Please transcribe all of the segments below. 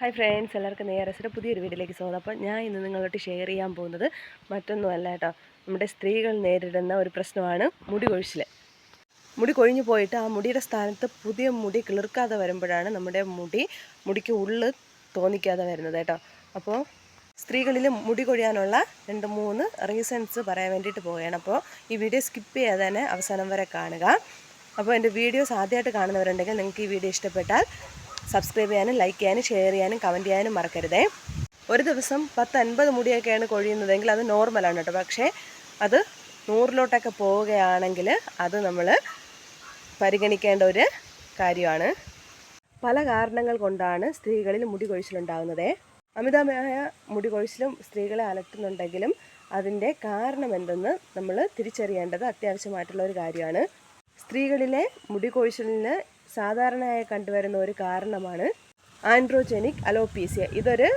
Hi friends എല്ലാവർക്കും നേരസിന്റെ പുതിയൊരു വീഡിയോയിലേക്ക് സ്വാഗതം. അപ്പോൾ ഞാൻ ഇന്ന് നിങ്ങളോട്ട് ഷെയർ ചെയ്യാൻ പോകുന്നത് മറ്റൊന്നുമല്ല കേട്ടോ. നമ്മുടെ സ്ത്രീകൾ നേരിടുന്ന ഒരു പ്രശ്നമാണ് മുടി കൊഴിച്ചിൽ മുടി കൊഴിഞ്ഞു പോയിട്ട് ആ മുടിയുടെ സ്ഥാനത്ത് പുതിയ മുടി കിളിർക്കാതെ വരുമ്പോഴാണ് നമ്മുടെ മുടി മുടിക്ക് ഉള്ള് തോന്നിക്കാതെ വരുന്നത് കേട്ടോ. അപ്പോൾ സ്ത്രീകളിൽ മുടി കൊഴിയാനുള്ള രണ്ട് മൂന്ന് റീസൺസ് പറയാൻ വേണ്ടിയിട്ട് പോവുകയാണ്. അപ്പോൾ ഈ വീഡിയോ സ്കിപ്പ് ചെയ്യാതെ തന്നെ അവസാനം വരെ കാണുക. അപ്പോൾ എന്റെ വീഡിയോസ് ആദ്യമായിട്ട് കാണുന്നവരുണ്ടെങ്കിൽ നിങ്ങൾക്ക് ഈ വീഡിയോ ഇഷ്ടപ്പെട്ടാൽ സബ്സ്ക്രൈബ് ചെയ്യാനും ലൈക്ക് ചെയ്യാനും ഷെയർ ചെയ്യാനും കമന്റ് ചെയ്യാനും മറക്കരുതേ. ഒരു ദിവസം പത്ത് അൻപത് മുടിയൊക്കെയാണ് കൊഴിയുന്നതെങ്കിൽ അത് നോർമലാണ് കേട്ടോ. പക്ഷേ അത് നൂറിലോട്ടൊക്കെ പോവുകയാണെങ്കിൽ അത് നമ്മൾ പരിഗണിക്കേണ്ട ഒരു കാര്യമാണ്. പല കാരണങ്ങൾ കൊണ്ടാണ് സ്ത്രീകളിൽ മുടി കൊഴിച്ചിലുണ്ടാകുന്നത്. അമിതമായ മുടി കൊഴിച്ചിലും സ്ത്രീകളെ അലട്ടുന്നുണ്ടെങ്കിലും അതിന്റെ കാരണം എന്തെന്ന് നമ്മൾ തിരിച്ചറിയേണ്ടത് അത്യാവശ്യമായിട്ടുള്ള ഒരു കാര്യമാണ്. സ്ത്രീകളിലെ മുടി കൊഴിച്ചിലിന് സാധാരണയായി കണ്ടുവരുന്ന ഒരു കാരണമാണ് ആൻഡ്രോജെനിക് അലോപീസിയ. ഇതൊരു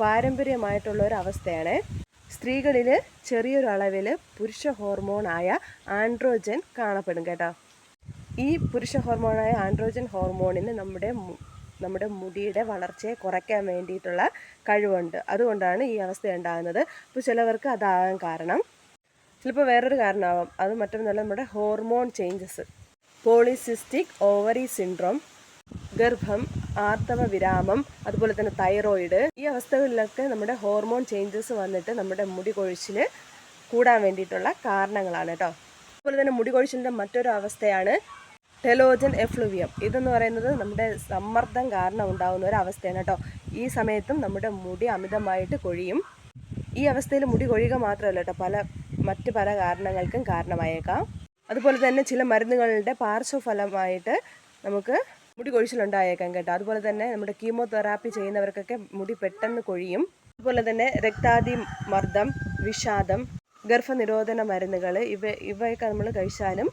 പാരമ്പര്യമായിട്ടുള്ള ഒരു അവസ്ഥയാണ്. സ്ത്രീകളിൽ ചെറിയൊരു അളവിൽ പുരുഷ ഹോർമോണായ ആൻഡ്രോജൻ കാണപ്പെടും കേട്ടോ. ഈ പുരുഷ ഹോർമോണായ ആൻഡ്രോജൻ ഹോർമോണിന് നമ്മുടെ നമ്മുടെ മുടിയുടെ വളർച്ചയെ കുറയ്ക്കാൻ വേണ്ടിയിട്ടുള്ള കഴിവുണ്ട്. അതുകൊണ്ടാണ് ഈ അവസ്ഥ ഉണ്ടാകുന്നത്. അപ്പോൾ ചിലവർക്ക് അതാകാൻ കാരണം. ചിലപ്പോൾ വേറൊരു കാരണമാവാം. അത് മറ്റൊന്നല്ല നമ്മുടെ hormone changes. Polycystic ovary syndrome ഗർഭം ആർത്തവ വിരാമം അതുപോലെ തന്നെ തൈറോയിഡ്. ഈ അവസ്ഥകളിലൊക്കെ നമ്മുടെ ഹോർമോൺ ചേഞ്ചസ് വന്നിട്ട് നമ്മുടെ മുടി കൊഴിച്ചിൽ കൂടാൻ വേണ്ടിയിട്ടുള്ള കാരണങ്ങളാണ് കേട്ടോ. അതുപോലെ തന്നെ മുടി കൊഴിച്ചിലിന്റെ മറ്റൊരു അവസ്ഥയാണ് ടെലോജൻ എഫ്ലുവിയം. ഇതെന്ന് പറയുന്നത് നമ്മുടെ സമ്മർദ്ദം കാരണം ഉണ്ടാകുന്ന ഒരു അവസ്ഥയാണ് കേട്ടോ. ഈ സമയത്തും നമ്മുടെ മുടി അമിതമായിട്ട് കൊഴിയും. ഈ അവസ്ഥയിൽ മുടി കൊഴിയുക മാത്രമല്ല കേട്ടോ പല മറ്റ് പല കാരണങ്ങൾക്കും കാരണമായേക്കാം. അതുപോലെ തന്നെ ചില മരുന്നുകളുടെ പാർശ്വഫലമായിട്ട് നമുക്ക് മുടി കൊഴിച്ചിലുണ്ടായേക്കാം കേട്ടോ. അതുപോലെ തന്നെ നമ്മുടെ കീമോതെറാപ്പി ചെയ്യുന്നവർക്കൊക്കെ മുടി പെട്ടെന്ന് കൊഴിയും. അതുപോലെ തന്നെ രക്താതി മർദ്ദം വിഷാദം ഗർഭനിരോധന മരുന്നുകൾ ഇവ ഇവയൊക്കെ നമ്മൾ കഴിച്ചാലും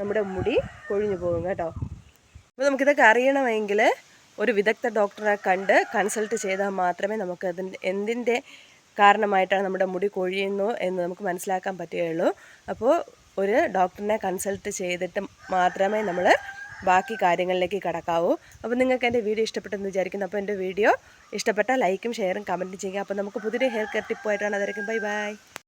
നമ്മുടെ മുടി കൊഴിഞ്ഞു പോകും കേട്ടോ. അപ്പോൾ നമുക്കിതൊക്കെ അറിയണമെങ്കിൽ ഒരു വിദഗ്ധ ഡോക്ടറെ കണ്ട് കൺസൾട്ട് ചെയ്താൽ മാത്രമേ നമുക്ക് അതിന്റെ എന്തിന്റെ കാരണമായിട്ടാണ് നമ്മുടെ മുടി കൊഴിയുന്നു എന്ന് നമുക്ക് മനസ്സിലാക്കാൻ പറ്റുകയുള്ളൂ. അപ്പോൾ ഒരു ഡോക്ടറിനെ കൺസൾട്ട് ചെയ്തിട്ട് മാത്രമേ നമ്മൾ ബാക്കി കാര്യങ്ങളിലേക്ക് കടക്കാവൂ. അപ്പോൾ നിങ്ങൾക്ക് എന്റെ വീഡിയോ ഇഷ്ടപ്പെട്ടെന്ന് വിചാരിക്കുന്നു. അപ്പോൾ എന്റെ വീഡിയോ ഇഷ്ടപ്പെട്ടാൽ ലൈക്കും ഷെയറും കമന്റും ചെയ്യുക. അപ്പോൾ നമുക്ക് പുതിയൊരു ഹെയർ കെയർ ടിപ്പുമായിട്ടാണ്. അതായിരിക്കും ബൈ ബൈ.